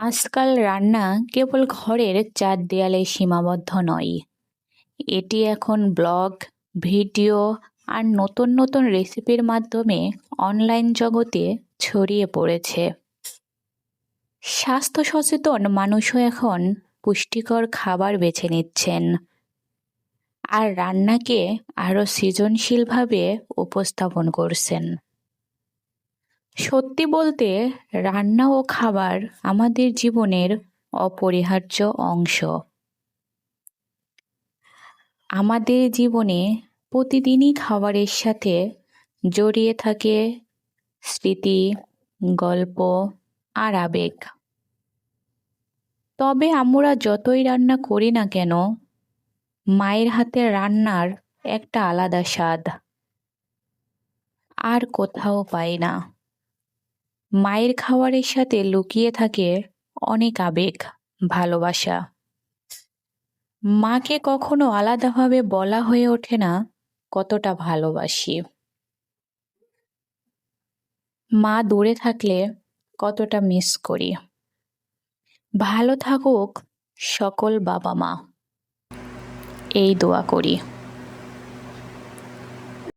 আজকাল রান্না কেবল ঘরের চার দেয়ালে সীমাবদ্ধ নয়। এটি এখন ব্লগ, ভিডিও আর নতুন নতুন রেসিপির মাধ্যমে অনলাইন জগতে ছড়িয়ে পড়েছে। স্বাস্থ্য সচেতন মানুষও এখন পুষ্টিকর খাবার বেছে নিচ্ছেন। আর রান্নাকে আরও সৃজনশীলভাবে উপস্থাপন করছেন। সত্যি বলতে রান্না ও খাবার আমাদের জীবনের অপরিহার্য অংশ। আমাদের জীবনে প্রতিদিনই খাবারের সাথে জড়িয়ে থাকে স্মৃতি, গল্প আর আবেগ। তবে আমরা যতই রান্না করি না কেন, মায়ের হাতের রান্নার একটা আলাদা স্বাদ। আর কোথাও পাই না। মায়ের খাবারের সাথে লুকিয়ে থাকে অনেক আবেগ, ভালোবাসা। মাকে কখনো আলাদাভাবে বলা হয়ে ওঠে না কতটা ভালোবাসি। মা দূরে থাকলে কতটা মিস করি। ভালো থাকুক সকল বাবা মা এই দোয়া করি।